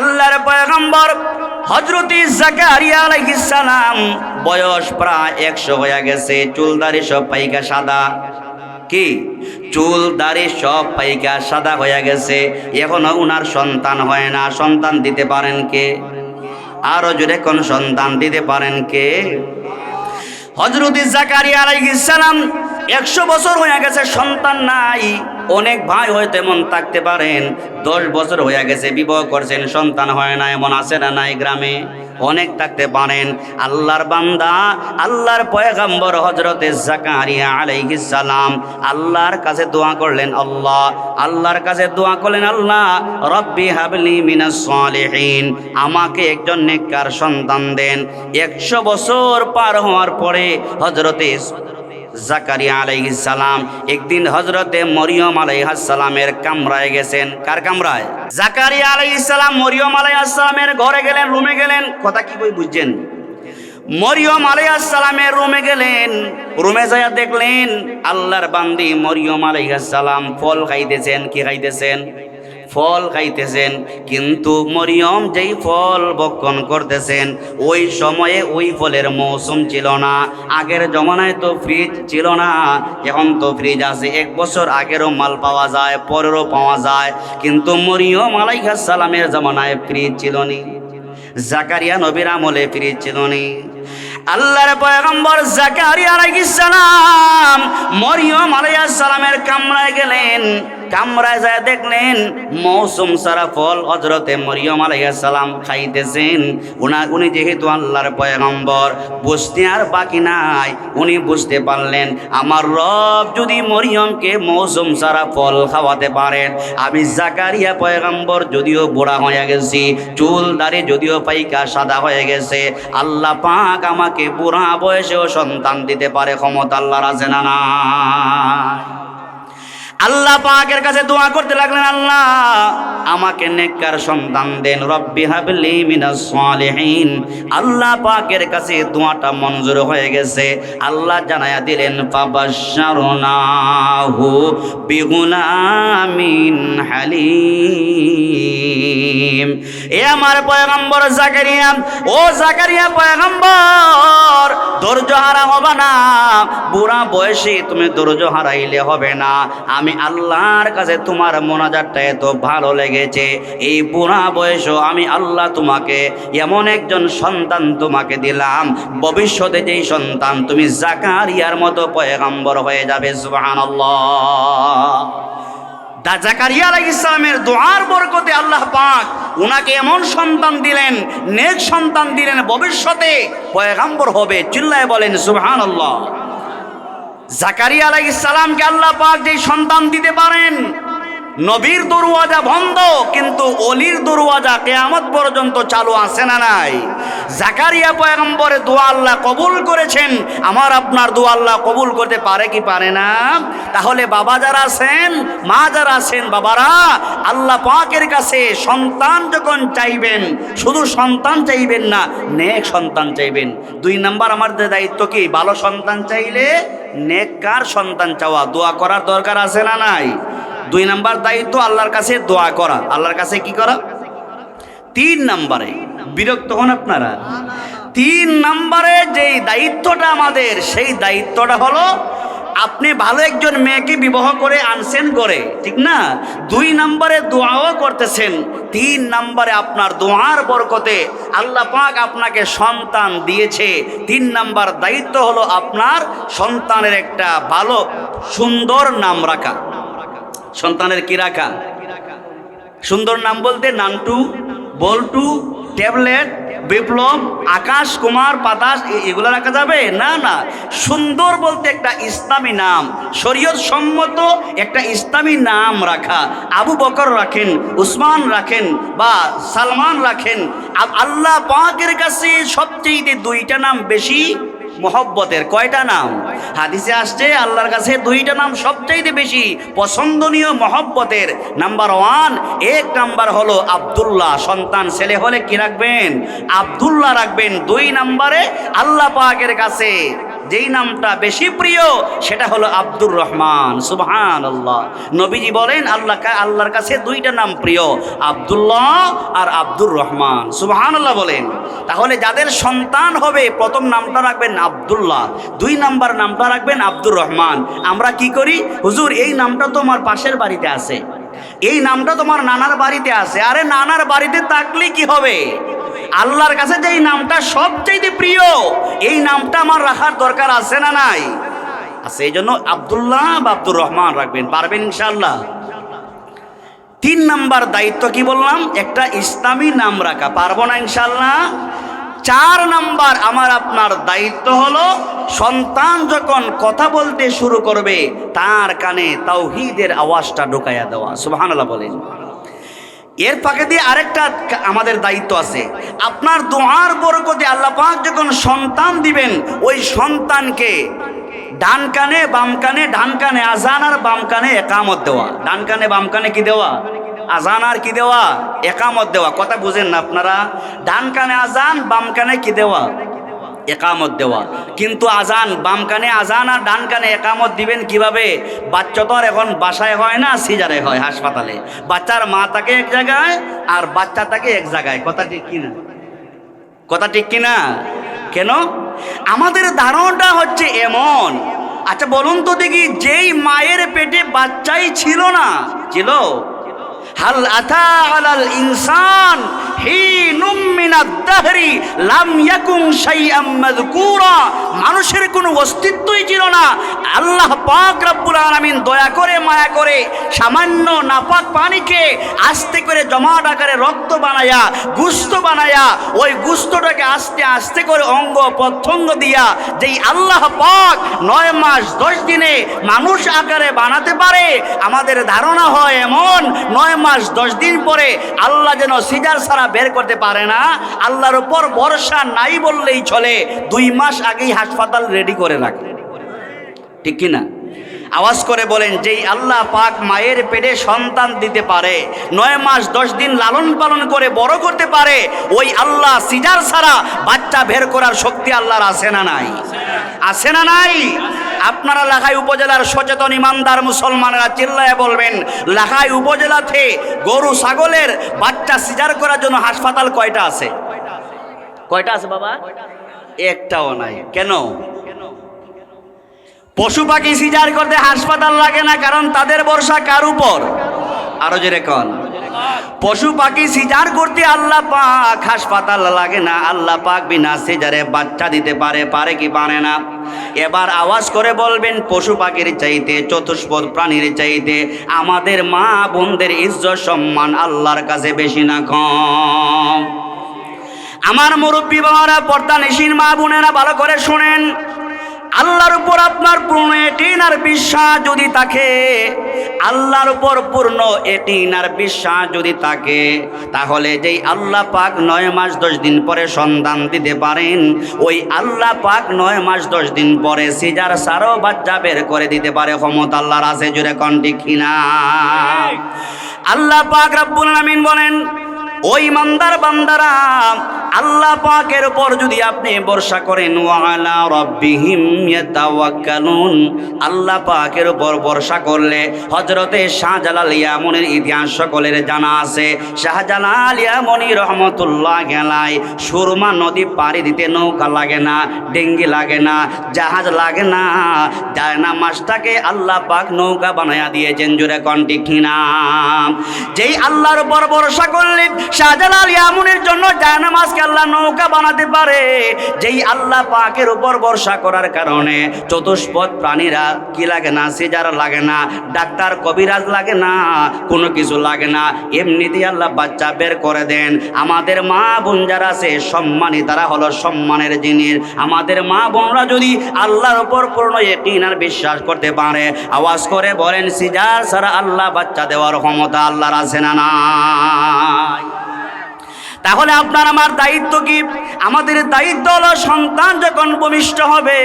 আল্লাহর পয়গম্বর হজরতি জাকারিয়া আলাইহিস সালাম, বয়স প্রায় একশো হয়ে গেছে, চুলদারি সব পাইকা সাদা। কি? চুল দাড়ি সব পাইকা সাদা হয়ে গেছে, এখনও উনার সন্তান হয় না, সন্তান দিতে পারেন কে? আরও জোরে কোন সন্তান দিতে পারেন কে? হজরতি জাকারিয়া আলাইহিস সালাম, একশো বছর হয়ে গেছে সন্তান নাই অনেক ভাই হয়তো এমন থাকতে পারেন। দশ বছর হয়ে গেছে, বিবাহ করছেন, সন্তান হয় না এমন আছে না নাই গ্রামে? অনেক থাকতে পারেন। আল্লাহর বান্দা, আল্লাহর পয়গম্বর হজরতে জাকারিয়া আলাইহিস সালাম, আল্লাহর কাছে দোয়া করলেন, আল্লাহ, আল্লাহর কাছে দোয়া করলেন, আল্লাহ, রব্বি হাবলি মিনাস সালিহিন, আমাকে একজন নেককার সন্তান দেন। একশো বছর পার হওয়ার পরে হজরতে জাকারিয়া আলাইহিস সালাম একদিন হজরতে মরিয়ম সালামের কামরায় গেছেন। কার কামরায়? জাকারিয়া সালাম মরিয়ম সালামের ঘরে গেলেন, রুমে গেলেন। কথা কি কই বুঝছেন? মরিয়ম সালামের রুমে গেলেন, রুমে যায়া দেখলেন, আল্লাহর বান্দি মরিয়ম সালাম ফল খাইতেছেন, কি খাইতেছেন? ফল খাইতেছেন, কিন্তু মরিয়ম যেই ফল বক্ষণ করতেছেন, ওই সময়ে ওই ফলের মৌসুম ছিল না। আগের জমানায় তো ফ্রিজ ছিল না, এখন তো ফ্রিজ আছে। এক বছর আগেরও মাল পাওয়া যায়, পরেরও পাওয়া যায়, কিন্তু মরিয়ম আলাইহাস সালামের জমানায় ফ্রিজ ছিল নি। জাকারিয়া নবীর আমলে ফ্রিজ ছিল নি। আল্লাহর পয়গম্বর জাকারিয়া আলাইহিস সালাম মরিয়ম আলাইহিস সালামের কামরায় গেলেন। কামরায় যায় দেখলেন, মৌসুম সারা ফল হজরতে মরিয়ম সালাম খাইতেছেন। উনা, উনি যেহেতু আল্লাহর পয়গম্বর, বুঝতে আর বাকি নাই। উনি বুঝতে পারলেন, আমার রব যদি মরিয়মকে মৌসুম সারা ফল খাওয়াতে পারেন, আমি জাকারিয়া পয়গম্বর যদিও বুড়া হয়ে গেছি, চুল দাড়ি যদিও পাইকা সাদা হয়ে গেছে, আল্লাহ পাক আমাকে বুড়া বয়সেও সন্তান দিতে পারে, ক্ষমতা আল্লাহর আছে না আল্লাহ পাকের কাছে দোয়া করতে লাগলেন, আল্লাহ, আমাকে নেককার সন্তান দেন। রব্বি হাবলি মিনাস সালিহিন। আল্লাহ পাকের কাছে দোয়াটা মঞ্জুর হয়ে গেছে। আল্লাহ জানায়া দিলেন হালিম। এ আমার পয়গম্বর জাকারিয়া, ও জাকারিয়া পয়গম্বর, ধৈর্য হারা হবে না। বুড়া বয়সে তুমি ধৈর্য হারাইলে হবে না। আমি আল্লাহর কাছে তোমার মোনাজারটা এত ভালো লেগেছে। এই বুড়া বয়সও আমি আল্লাহ তোমাকে, এমন একজন সন্তান তোমাকে দিলাম। ভবিষ্যতে যেই সন্তান তুমি জাকারিয়ার মতো পয়গম্বর হয়ে যাবে, সুবহানাল্লাহ। জাকারিয়া আল্লাহ পাক ওনাকে এমন সন্তান দিলেন সন্তান দিলেন, ভবিষ্যতে পয়গাম্বর হবে, চিল্লায় বলেন, সুবহানাল্লাহ। জাকারিয়া আলাইহিস সালামকে আল্লাহ পাক যেই সন্তান দিতে পারেন নবীর দরওয়াজা বন্ধ, কিন্তু অলির দরওয়াজা কেয়ামত পর্যন্ত চালু আছে না নাই। জাকারিয়া পয়গম্বরে দোয়া আল্লাহ কবুল করেছেন। আমার আপনার দোয়া আল্লাহ কবুল করতে পারে কি পারে না? তাহলে বাবা যারা আছেন, মা যারা আছেন, বাবারা, আল্লাহ পাকের কাছে সন্তান যখন চাইবেন, শুধু সন্তান চাইবেন না, নেক সন্তান চাইবেন। দুই নাম্বার আমাদের দায়িত্ব কি? ভালো সন্তান চাইলে নেককার সন্তান চাওয়া। দোয়া করার দরকার আছে না নাই? দুই নাম্বার দায়িত্ব আল্লাহর কাছে দোয়া করা। আল্লাহর কাছে কি করা? তিন নাম্বারে। বিরক্ত হন আপনারা? তিন নাম্বারে যেই দায়িত্বটা আমাদের, সেই দায়িত্বটা হলো আপনি ভালো একজন মেয়েকে বিবাহ করে আনছেন করে ঠিক না? দুই নম্বরে দোয়াও করতেছেন। তিন নম্বরে আপনার দোয়ার বরকতে আল্লাহ পাক আপনাকে সন্তান দিয়েছে। তিন নাম্বার দায়িত্ব হলো আপনার সন্তানের একটা ভালো, সুন্দর নাম রাখা। সন্তানের কি রাখা? সুন্দর নাম বলতে নান্টু, বল্টু, ট্যাবলেট, বিপ্লব, আকাশ, কুমার পাতাস এগুলো রাখা যাবে? না না। সুন্দর বলতে একটা ইসলামী নাম। শরীয়ত সম্মত একটা ইসলামী নাম রাখা। আবু বকর রাখেন, উসমান রাখেন বা সালমান রাখেন। আল্লাহ পাকের কাছে সবচেয়ে দুইটা নাম বেশি। মহব্বতের কয়টা নাম? হাদিসে আসছে, আল্লাহর কাছে দুইটা নাম সবচাইতে বেশি পছন্দনীয় মহব্বতের। নাম্বার ওয়ান এক নাম্বার হলো আবদুল্লাহ, সন্তান, ছেলে হলে কি রাখবেন? আবদুল্লাহ রাখবেন। দুই নাম্বারে আল্লাহ পাকের কাছে। যেই নামটা বেশি প্রিয়, সেটা হলো আব্দুর রহমান। সুবহান আল্লাহ নবীজি বলেন, আল্লাহ আল্লাহর কাছে দুইটা নাম প্রিয়, আব্দুল্লাহ আর আব্দুর রহমান। সুবহান আল্লাহ বলেন। তাহলে যাদের সন্তান হবে, প্রথম নামটা রাখবেন আবদুল্লাহ, দুই নাম্বার নামটা রাখবেন আব্দুর রহমান। আমরা কি করি? হুজুর, এই নামটা তো আমার পাশের বাড়িতে আছে। এই নামটা তোমার নানার বাড়িতে আছে। আরে, নানার বাড়িতে থাকলে কি হবে? আল্লাহর কাছে যে এই নামটা সবচাইতে প্রিয়, এই নামটা আমার রাখার দরকার আছে না নাই? আছে এই জন্য আবদুল্লাহ বা আব্দুর রহমান রাখবেন, পারবেন ইনশাল্লাহ তিন নাম্বার দায়িত্ব কি বললাম? একটা ইসলামী নাম রাখা, পারব না ইনশাল্লাহ চার নাম্বার আমার আপনার দায়িত্ব হলো, সন্তান যখন কথা বলতে শুরু করবে, তার কানে তাওহিদের আওয়াজটা ঢুকাইয়া দেওয়া, সুবহানাল্লাহ বলেন। এর ফাঁকে দিয়ে আরেকটা আমাদের দায়িত্ব আছে। আপনার দোয়ার বরকতে আল্লাহ পাক যখন সন্তান দিবেন, ওই সন্তানকে ডান কানে, বাম কানে, ডান কানে আজান আর বাম কানে একামত দেওয়া। ডান কানে, বাম কানে কি দেওয়া? আজান আর কি দেওয়া? একামত দেওয়া। কথা বুঝেন না আপনারা। ডান কানে আজান, বাম কানে কি দেওয়া? একামত দেওয়া। কিন্তু আজান বাম কানে আজান আর ডান কানে একামত দিবেন কীভাবে? বাচ্চা তো আর এখন বাসায় হয় না, সিজারে হয় হাসপাতালে। বাচ্চার মা তাকে এক জায়গায় আর বাচ্চা তাকে এক জায়গায়। কথা ঠিক কিনা? কথা ঠিক কিনা? কেন? আমাদের ধারণাটা হচ্ছে এমন। আচ্ছা বলুন তো দেখি, যেই মায়ের পেটে বাচ্চাই ছিল না, ছিল? হাল আতা আলাল ইনসান মানুষের কোনো অস্তিত্বই ছিল না। আল্লাহ পাক রব্বুল দয়া করে, মায়া করে, সামান্য নাপাক পানিকে আস্তে করে জমাট আকারে রক্ত বানায়া, গুস্ত বানায়া, ওই গুস্তটাকে আস্তে আস্তে করে অঙ্গ প্রত্যঙ্গ দিয়া যেই আল্লাহ পাক নয় মাস দশ দিনে মানুষ আকারে বানাতে পারে, আমাদের ধারণা হয় এমন, নয় মাস দশ দিন পরে আল্লাহ যেন সিজার ছাড়া বের করতে পারে না, আল্লাহর উপর ভরসা নাই বললেই চলে, দুই মাস আগেই হাসপাতাল রেডি করে রাখে। ঠিক কিনা আওয়াজ করে বলেন, যেই আল্লাহ পাক মায়ের পেটে সন্তান দিতে পারে, নয় মাস দশ দিন লালন পালন করে বড় করতে পারে, ওই আল্লাহ সিজার ছাড়া বাচ্চা বের করার শক্তি আল্লাহর আছে না নাই? আছে না নাই? আপনারা লাখাই উপজেলার সচেতন ইমানদার মুসলমানেরা চিল্লায় বলবেন, লাখাই উপজেলাতে গরু, ছাগলের বাচ্চা সিজার করার জন্য হাসপাতাল কয়টা আছে? কয়টা আছে বাবা? একটাও নাই। কেন? পশু পাখি সিজার করতে হাসপাতাল লাগে না, কারণ তাদের বর্ষা কার উপর? আরও যে কন। পশু পাখি সিজার করতে আল্লাহ পাক হাসপাতাল লাগে না, আল্লাহ পাক বিনা সিজারে বাচ্চা দিতে পারে পারে কি পারে না? এবার আওয়াজ করে বলবেন, পশু পাখির চাইতে, চতুষ্পদ প্রাণীর চাইতে আমাদের মা বোনদের ইজ্জত সম্মান আল্লাহর কাছে বেশি না কম। আমার মুরব্বী বাবারা, পর্দা নিশিন মা বোনেরা ভালো করে শুনেন। আল্লাহর উপর আপনার পূর্ণ এটিন আর বিশ্বাস যদি থাকে। আল্লাহর উপর পূর্ণ এটিন আর বিশ্বাস যদি থাকে তাহলে যেই আল্লাহ পাক নয় মাস দশ দিন পরে সন্তান দিতে পারেন ওই আল্লাহ পাক নয় মাস দশ দিন পরে সিজার সারও বাচ্চা বের করে দিতে পারে ক্ষমতা আল্লাহর আছে জুড়ে কন্টি কিনা? আল্লাহ পাক রাব্বুল আলামিন বলেন ওই মান্দার বান্দারা আল্লাহ পাকের উপর যদি আপনি ভরসা করেন, ওয়ালা রব্বিহিম ইয়াতাওয়াক্কালুন। আল্লাহ পাকের উপর ভরসা করলে হযরতে শাহজালাল ইয়ামুনের ইতিহাস সকলের জানা আছে। শাহজালাল ইয়ামুনি রহমতুল্লাহ গেলায় সুরমা নদী পাড়ি দিতে নৌকা লাগে না, ডেঙ্গি লাগে না, জাহাজ লাগে না। যায় না মাছটাকে আল্লাহ পাক নৌকা বানায়া দিয়েছেন, জোরে কন্টি কিনা যেই আল্লাহর উপর ভরসা করলে, শাহজালাল ইয়ামুনের জন্য জায়নামাজকে আল্লাহ নৌকা বানাতে পারে, যেই আল্লাহ পাকের উপর ভরসা করার কারণে চতুষ্পদ প্রাণীরা কি লাগে না, সিজার লাগে না, ডাক্তার কবিরাজ লাগে না, কোনো কিছু লাগে না। এমনিতেই আল্লাহ বাচ্চা বের করে দেন। আমাদের মা বোন যারা আছে, সম্মানী তারা হলো সম্মানের জিনিস। আমাদের মা বোনরা যদি আল্লাহর উপর পূর্ণ একিন আর বিশ্বাস করতে পারে, আওয়াজ করে বলেন, সিজার সারা আল্লাহ বাচ্চা দেওয়ার ক্ষমতা আল্লাহর আছে না নাই? তাহলে আপনার আমার দায়িত্ব কি? আমাদের দায়িত্ব হলো সন্তান যখন ভূমিষ্ঠ হবে,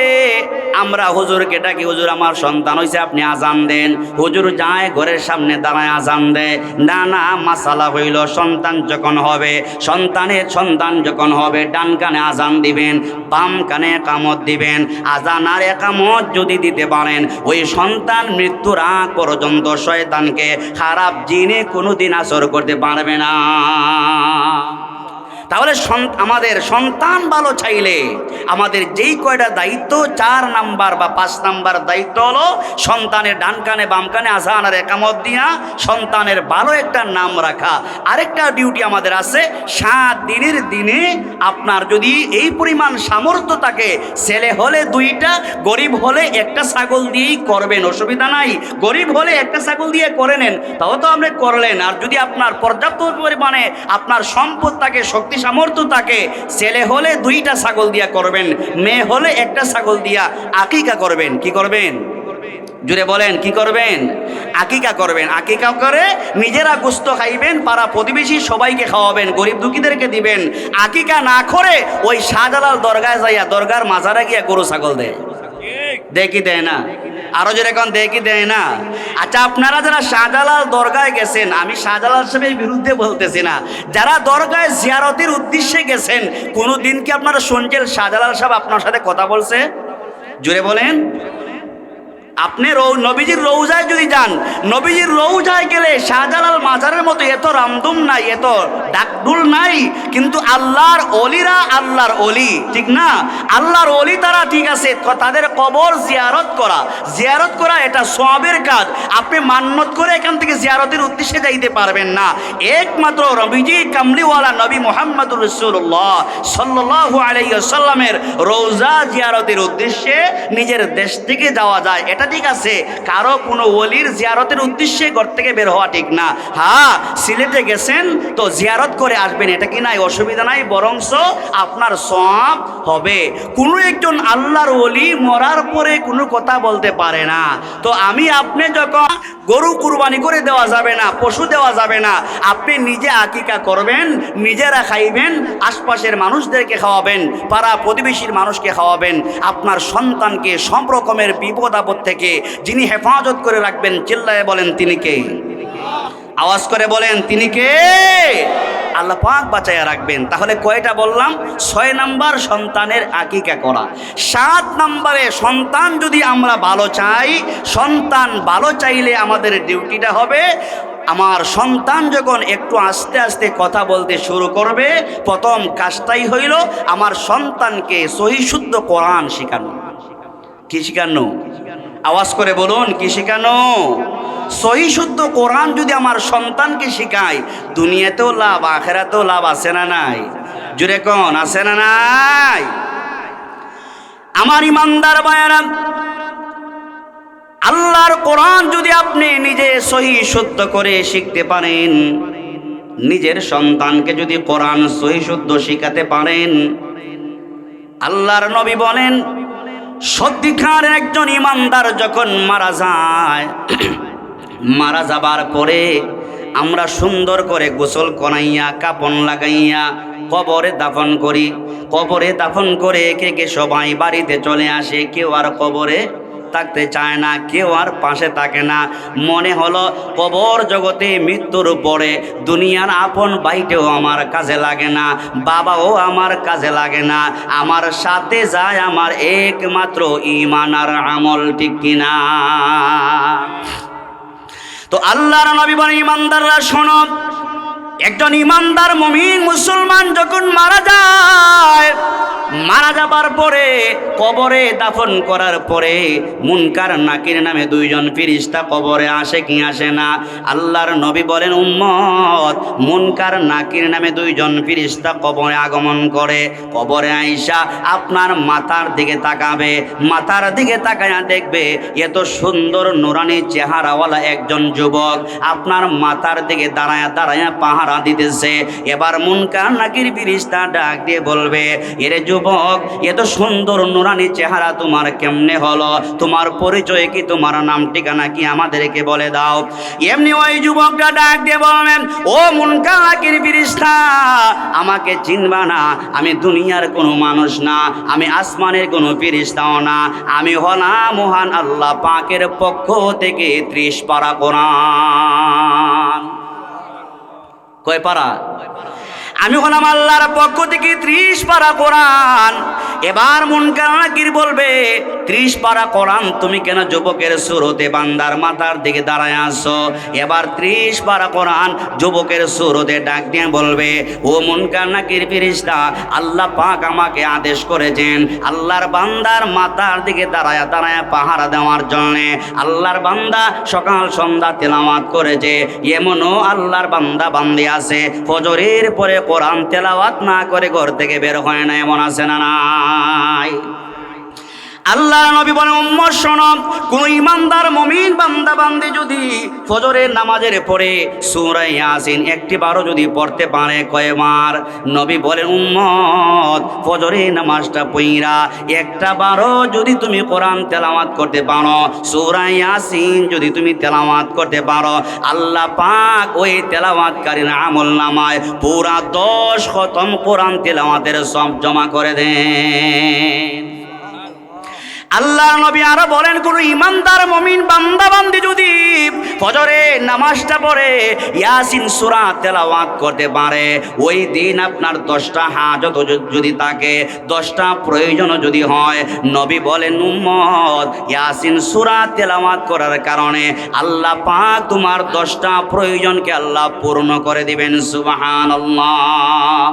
আমরা হুজুরকে ডাকি, হুজুর, আমার সন্তান হয়েছে আপনি আজান দেন। হুজুর যায়, ঘরের সামনে দাঁড়ায়, আজান দেয়। না না, মাসালা হইল, সন্তান যখন হবে, সন্তানের সন্তান যখন হবে, ডান কানে আজান দিবেন, বাম কানে একামত দিবেন। আজান আর একামত যদি দিতে পারেন, ওই সন্তান মৃত্যুর আগ পর্যন্ত শয়তানকে খারাপ জিনে কোনোদিন আসর করতে পারবে না। তাহলে আমাদের সন্তান ভালো চাইলে আমাদের যেই কয়টা দায়িত্ব, চার নাম্বার বা পাঁচ নাম্বার দায়িত্ব হলো সন্তানের ডান কানে, বাম কানে আজান আর একামত দিয়া সন্তানের ভালো একটা নাম রাখা। আরেকটা ডিউটি আমাদের আছে, সাত দিনের দিনে আপনার যদি এই পরিমাণ সামর্থ্য থাকে, ছেলে হলে দুইটা, গরিব হলে একটা ছাগল দিয়েই করবেন, অসুবিধা নাই। গরিব হলে একটা ছাগল দিয়ে করে নেন, তাও তো আপনি করলেন। আর যদি আপনার পর্যাপ্ত পরিমাণে আপনার সম্পদ থাকে, শক্তি সামর্থ্য থাকে ছেলে হলে দুইটা ছাগল দিয়া করবেন, মেয়ে হলে একটা ছাগল দিয়া আকিকা করবেন। কি করবেন? জুড়ে বলেন, কি করবেন? আকিকা করবেন। আকিকা করে নিজেরা গুস্ত খাইবেন, পাড়া প্রতিবেশী সবাইকে খাওয়াবেন, গরিব দুঃখীদেরকে দিবেন। আকিকা না করে ওই শাহজালাল দরগায় যাইয়া, দরগার মাজারে গিয়া গরু ছাগল দেয়। দেখি দেয় না। আরও যেরকম দেখি দেয় না। আচ্ছা আপনারা যারা শাহজালাল দরগায় গেছেন, আমি শাহজালাল সাহেবের বিরুদ্ধে বলতেছি না। যারা দরগায় জিয়ারতের উদ্দেশ্যে গেছেন কোনো দিন কি আপনারা শুনছেন শাহজালাল সাহেব আপনার সাথে কথা বলছে? জুড়ে বলেন। আপনি নবীজির রৌজায় যদি যান, নবীজির রৌজায় গেলে শাহজালাল মাজারের মতো এত রামদুম নাই, এত ডাকডুল নাই, কিন্তু আল্লাহর অলিরা আল্লাহর অলি, ঠিক না? আল্লাহর অলি তারা ঠিক আছে তাদের কবর জিয়ারত করা। জিয়ারত করা এটা সবের কাজ। আপনি মান্নত করে এখান থেকে জিয়ারতের উদ্দেশ্যে যাইতে পারবেন না। একমাত্র রবিজি কামলিওয়ালা নবী মোহাম্মদুর রসুল্লাহ সাল্লাহু আলাইসাল্লামের রৌজা জিয়ারতের উদ্দেশ্যে নিজের দেশ থেকে যাওয়া যায়। এটা ঠিক আছে। কারও কোনো ওলির জিয়ারতের উদ্দেশ্যে ঘর থেকে বের হওয়া ঠিক না। হ্যাঁ সিলেটে গেছেন তো জিয়ারত করে আসবেন, এটা কি নাই? অসুবিধা নাই বরংস আপনার সব হবে। কোনো একজন আল্লাহর ওলি মরার পরে কোনো কথা বলতে পারে না। তো আমি আপনি যখন গরু কুরবানি করে দেওয়া যাবে না, পশু দেওয়া যাবে না, আপনি নিজে আকিকা করবেন, নিজেরা খাইবেন, আশপাশের মানুষদেরকে খাওয়াবেন, পাড়া প্রতিবেশীর মানুষকে খাওয়াবেন, আপনার সন্তানকে সব রকমের বিপদ আপদ থেকে যিনি হেফাজত করে রাখবেন, চিল্লায় বলেন, তিনি কে? আওয়াজ করে বলেন, তিনি কে? আল্লাহ পাক বাঁচাইয়া রাখবেন। তাহলে কয়টা বললাম? ছয় নাম্বার সন্তানের আকিকা করা। সাত নাম্বারে সন্তান যদি আমরা ভালো চাই, সন্তান ভালো চাইলে আমাদের ডিউটিটা হবে। আমার সন্তান যখন একটু আস্তে আস্তে কথা বলতে শুরু করবে, প্রথম কাজটাই হইল আমার সন্তানকে সহিশুদ্ধ কোরআন শেখানো। কি শেখানো? আওয়াজ করে বলুন, কি শেখানো? সহি শুদ্ধ কোরআন যদি আমার সন্তানকে শেখায়, দুনিয়াতেও লাভ, আখেরাতেও লাভ আছে না নাই? জুড়ে কন, আছে না নাই? আমার ইমানদার বায়ারা আল্লাহর কোরআন যদি আপনি নিজে সহি শুদ্ধ করে শিখতে পারেন, নিজের সন্তানকে যদি কোরআন সহি শুদ্ধ শিখাতে পারেন, আল্লাহর নবী বলেন সত্যিকার একজন ইমানদার যখন মারা যায়, মারা যাবার পরে আমরা সুন্দর করে গোসল করাইয়া, কাপন লাগাইয়া, কবরে দাফন করি। কবরে দাফন করে কে কে সবাই বাড়িতে চলে আসে, কেউ আর কবরে থাকতে চায় না, কেউ আর পাশে থাকে না। মনে হলো কবর জগতে মৃত্যুর পরে দুনিয়ার আপন বাইটেও আমার কাজে লাগে না, বাবাও আমার কাজে লাগে না। আমার সাথে যায় আমার একমাত্র ইমান আর আমল, ঠিক কিনা? তো আল্লাহর নবী বলে ইমানদাররা শোনো একজন ইমানদার মমিন মুসলমান যখন মারা যায়, মারা যাবার পরে কবরে দাফন করার পরে মুনকার নাকির নামে দুইজন ফিরিস্তা কবরে আসে কি আসে না? আল্লাহর নবী বলেন, উম্মত, মুনকার নাকির নামে দুইজন ফিরিস্তা কবরে আগমন করে। কবরে আইসা আপনার মাথার দিকে তাকাবে, মাথার দিকে তাকায়া দেখবে এত সুন্দর নুরানি চেহারাওয়ালা একজন যুবক। আপনার মাথার দিকে দাঁড়ায়া দাঁড়ায়া পাহারা দিতেছে। এবার মুনকার নাকির ফিরিস্তা ডাক দিয়ে বলবে, এরে যুবক এত সুন্দর নুরানি চেহারা তোমার কেমনে হলো? তোমার পরিচয় কি? তোমার নাম, ঠিকানা কি? আমাদেরকে বলে দাও। এমনি ওই যুবকটা ডাক দিয়ে বললেন, ও মুনকালাকির ফিরিস্তা, আমাকে চিনবা না। আমি দুনিয়ার কোনো মানুষ না, আমি আসমানের কোনো ফিরিস্তাও না। আমি হলাম মহান আল্লাহ পাকের পক্ষ থেকে ত্রিশ পারা কোরআন। কয় পারা? আমি হলাম আল্লাহর পক্ষ থেকে ত্রিশ পারা কোরআন। এবার মন নাকির বলবে? ত্রিশ পারা কোরআন তুমি কেন যুবকের সুরতে বান্দার মাথার দিকে দাঁড়ায় আসো এবার ত্রিশ পারা কোরআন যুবকের সুরতে ডাক দিয়ে বলবে, ও মন নাকির ফিরিস্তা? আল্লাহ পাক আমাকে আদেশ করেছেন আল্লাহর বান্দার মাথার দিকে দাঁড়ায় দাঁড়ায় পাহারা দেওয়ার জন্যে। আল্লাহর বান্দা সকাল সন্ধ্যা তেলাওয়াত করেছে, এমনও আল্লাহর বান্দা বান্দি আছে। ফজরের পরে কোরআন তেলাওয়াত না করে ঘর থেকে বের হয় না, এমন আছে না নাই? আল্লাহ নবী বলে উম্মর শোনব কোন ইমানদার মমিন বান্দা বান্দি যদি ফজরের নামাজের পরে সুরাই ইয়াসিন একটি বারো যদি পড়তে পারে কয়বার? নবী বলেন, উম্মত, ফজরের নামাজটা পইরা একটা বারো যদি তুমি কোরআন তেলাওয়াত করতে পারো সুরাই ইয়াসিন যদি তুমি তেলাওয়াত করতে পারো, আল্লাহ পাক ওই তেলাওয়াতকারীর আমল নামায় পুরা দশ খতম কোরআন তেলাওয়াতের সব জমা করে দেন। আল্লাহ নবী আরও বলেন, কোন ইমানদার মমিন বান্দা বান্দি যদি ফজরে নামাজটা পড়ে, ইয়াসিন সূরা তেলাওয়াত করতে পারে। ওই দিন আপনার দশটা হাজত যদি থাকে, দশটা প্রয়োজন যদি হয়, নবী বলেন, উম্মত, ইয়াসিন সূরা তেলাওয়াত করার কারণে আল্লাহ পাক তোমার দশটা প্রয়োজনকে আল্লাহ পূর্ণ করে দিবেন, সুবহানাল্লাহ।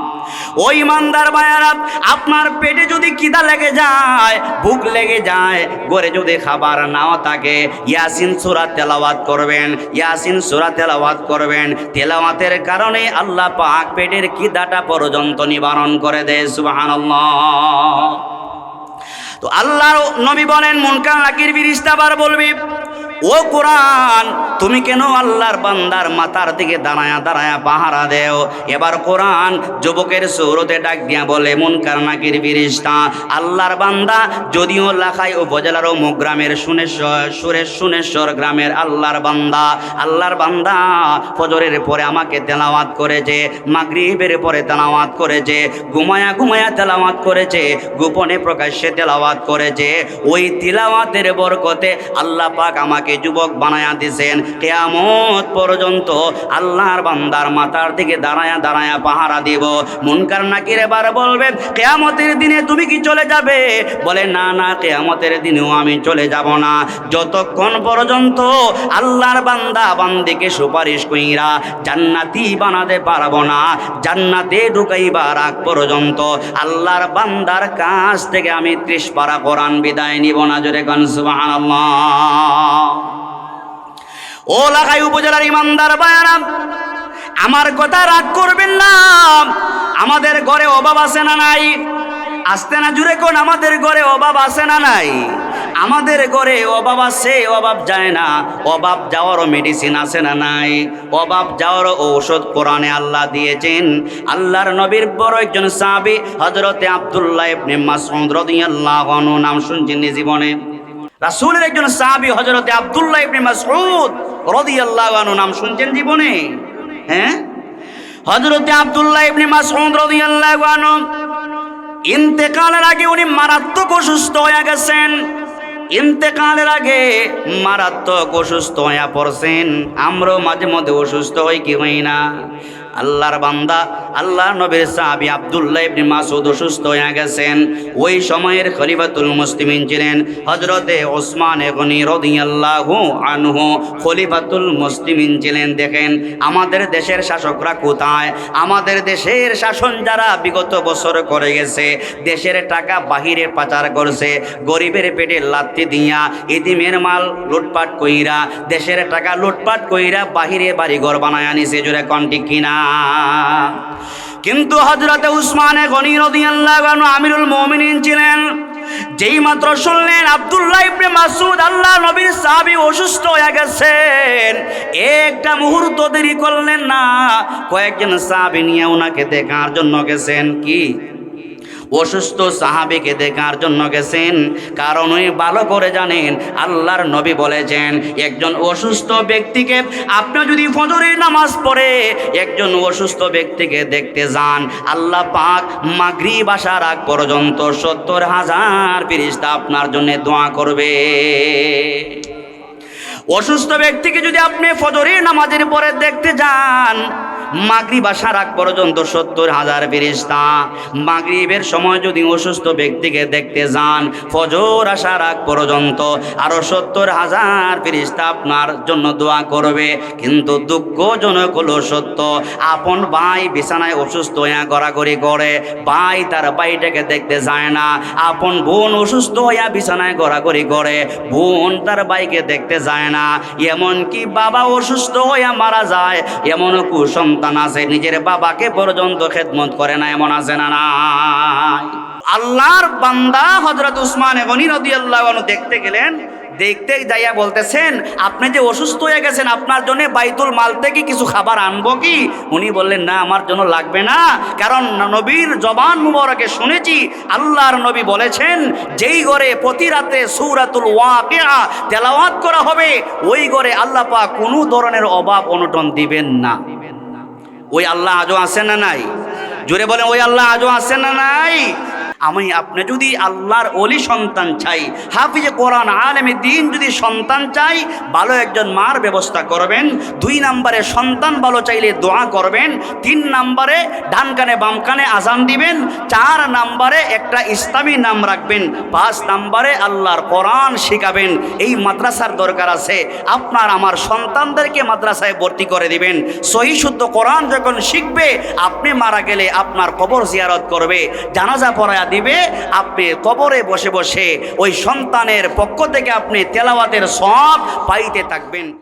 ওই ইমানদার ভাইয়ারা, আপনার পেটে যদি কিদা লেগে যায়, ভুক লেগে যায়, ঘরে যদি খাবার নাও থাকে, ইয়াসিন সুরা তেলাওয়াত করবেন, ইয়াসিন সুরা তেলাওয়াত করবেন। তেলাওয়াতের কারণে আল্লাহ পাক পেটের কিদাটা পর্যন্ত নিবারণ করে দেয়, সুবহানাল্লাহ। তো আল্লাহর নবী বলেন, মুনকার নাকির বিরিস্তাবার বলবি ও কোরআন, তুমি কেন আল্লাহর বান্দার মাথার দিকে দাঁড়ায়া দাঁড়ায়া পাহারা দেও? এবার কোরআন যুবকের সৌরতে ডাক দিয়া বলে, মন নাকির বিরিস্তা আল্লাহর বান্দা, যদিও লাখাই উপজেলার ও গ্রামের সুনেশ্বর সুরেশ সুনেশ্বর গ্রামের আল্লাহর বান্দা আল্লাহর বান্দা ফজরের পরে আমাকে তেলাওয়াত করেছে, মাগরিবের পরে তেলাওয়াত করেছে, ঘুমায়া ঘুমায়া তেলাওয়াত করেছে, গোপনে প্রকাশ্যে তেলাওয়াত করেছে, ওই তিলাওয়াতের বরকতে আল্লাহ পাক আমাকে যুবক বানায়া দিছেন। কেয়ামত পর্যন্ত আল্লাহর বান্দার মাথার দিকে দাঁড়ায়া দাঁড়ায়া পাহারা দিব। মুনকার নাকির এবার বলবেন, কেয়ামতের দিনে তুমি কি চলে যাবে? বলে, না না, কেয়ামতের দিনেও আমি চলে যাব না। যতক্ষণ পর্যন্ত আল্লাহর বান্দা বান্দিকে সুপারিশ কইরা জান্নাতি বানাতে পারব না, জান্নাতে ঢুকাইবার আগ পর্যন্ত আল্লাহর বান্দার কাছ থেকে আমি ত্রিশ পারা কোরআন বিদায় নিব না। জোরে কন, সুবহানাল্লাহ। ও লাগাই উপজেলার ইমানদার বায়ারাম আমার কথা রাগ করবেন না। আমাদের ঘরে অভাব আছে না নাই? আসতে না জুড়ে কোন আমাদের ঘরে অভাব আছে না নাই? আমাদের ঘরে অভাব আছে, অভাব যায় না। অভাব যাওয়ারও মেডিসিন আছে না নাই? অভাব যাওয়ারও ঔষধ কোরআনে আল্লাহ দিয়েছেন। আল্লাহর নবীর বড় একজন সাহাবী, হযরতে আব্দুল্লাহ ইবনে মাসউদ রাদিয়াল্লাহু আনহু নাম শুনছেন জীবনে। রাসূলের একজন সাহাবী হযরতে আব্দুল্লাহ ইবনে মাসউদ রাদিয়াল্লাহু আনহু নাম শুনছেন জীবনে? হ্যাঁ? হযরতে আব্দুল্লাহ ইবনে মাসউদ রাদিয়াল্লাহু আনহু ইন্তেকালের আগে উনি মারাত্মক অসুস্থ হয়ে গেছেন। ইন্তেকালের আগে মারাত্মক অসুস্থ হয়ে পড়ছেন। আমরাও মাঝে মধ্যে অসুস্থ হই, কি হই না? আল্লাহর বান্দা, আল্লাহ নবীর সাহাবী আব্দুল্লাহ ইবনে মাসউদ অসুস্থ হয়ে গেছেন। ওই সময়ের খলিফাতুল মুসলিমিন ছিলেন হযরতে ওসমান গনি রাদিয়াল্লাহু আনহু। খলিফাতুল মুসলিমিন ছিলেন, দেখেন আমাদের দেশের শাসকরা কোথায়? আমাদের দেশের শাসন যারা বিগত বছর করে গেছে, দেশের টাকা বাহিরে পাচার করছে, গরিবের পেটে লাত্তি দিয়া ইতিমের মাল লুটপাট কইরা, দেশের টাকা লুটপাট কইরা বাহিরে বাড়ি ঘর বানায় আনিছে, জোরে কন্টি কিনা? কিন্তু হজরতে উসমানে গনি রাদিয়াল্লাহু আমিরুল মমিনিন ছিলেন, যেই মাত্র শুনলেন আব্দুল্লাহ ইবনে মাসুদ আল্লাহ নবীর সাহাবী অসুস্থ হয়ে গেছেন। একটা মুহূর্ত দেরি করলেন না, কয়েকজন সাহাবী নিয়ে ওনাকে দেখার জন্য গেছেন। কি? অসুস্থ সাহাবিকে দেখার জন্য গেছেন? কারণ উনি ভালো করে জানেন, আল্লাহর নবী বলেছেন, একজন অসুস্থ ব্যক্তিকে আপনি যদি ফজরের নামাজ পড়ে, একজন অসুস্থ ব্যক্তিকে দেখতে যান, আল্লাহ পাক মাগরিব বাসার আগ পর্যন্ত সত্তর হাজার ফিরিস্তা আপনার জন্য দোয়া করবে। অসুস্থ ব্যক্তিকে যদি আপনি ফজরের নামাজের পরে দেখতে যান মাগরিব আসার আগ পর্যন্ত সত্তর হাজার ফেরিস্তা মাগরিবের সময় যদি অসুস্থ ব্যক্তিকে দেখতে যান, ফজর আসার আগ পর্যন্ত আরও সত্তর হাজার ফেরিস্তা আপনার জন্য দোয়া করবে। কিন্তু দুঃখজনক হলো সত্য, আপন ভাই বিছানায় অসুস্থ হইয়া গড়াগড়ি করে, ভাই তার ভাইটাকে দেখতে যায় না। আপন বোন অসুস্থ হইয়া বিছানায় গড়াগড়ি করে, বোন তার ভাইকে দেখতে যায় না। এমনকি বাবা অসুস্থ হইয়া মারা যায়, এমন কুসন্তান আছে, নিজের বাবাকে পর্যন্ত খেদমত করে না, এমন আছে না আল্লাহর বান্দা হজরত উসমান গনি নদী আল্লাহ দেখতে গেলেন দেখতে যাইয়া বলতেছেন, আপনি যে অসুস্থ হয়ে গেছেন, আপনার জন্য বাইতুল মাল থেকে কিছু খাবার আনব কি? উনি বললেন, না, আমার জন্য লাগবে না, কারণ নবীর জবান মুবারকে শুনেছি, আল্লাহর নবী বলেছেন, যেই ঘরে প্রতি রাতে সৌরাতুল ওয়াকিয়া তেলাওয়াত করা হবে, ওই ঘরে আল্লাহ পাক কোনো ধরনের অভাব অনটন দিবেন না। ওই আল্লাহ আজও আসে না নাই? জোরে বলেন ওই আল্লাহ আজও আছে না নাই? আমি আপনি যদি আল্লাহর অলি সন্তান চাই, হাফিজে কোরআন আলেমে দিন যদি সন্তান চাই, ভালো একজন মার ব্যবস্থা করবেন, দুই নম্বরে সন্তান ভালো চাইলে দোয়া করবেন, তিন নম্বরে ডান কানে বাম কানে আজান দিবেন, চার নম্বরে একটা ইসলামী নাম রাখবেন, পাঁচ নম্বরে আল্লাহর কোরআন শিখাবেন, এই মাদ্রাসার দরকার আছে, আপনার আমার সন্তানদেরকে মাদ্রাসায় ভর্তি করে দিবেন, সহি শুদ্ধ কোরআন যখন শিখবে, আপনি মারা গেলে আপনার কবর জিয়ারত করবে, জানাজা পড়ায়া দিবে আপনি কবরে বসে বসে ওই সন্তানের পক্ষ থেকে আপনি তেলাওয়াতের সব পাইতে থাকবেন।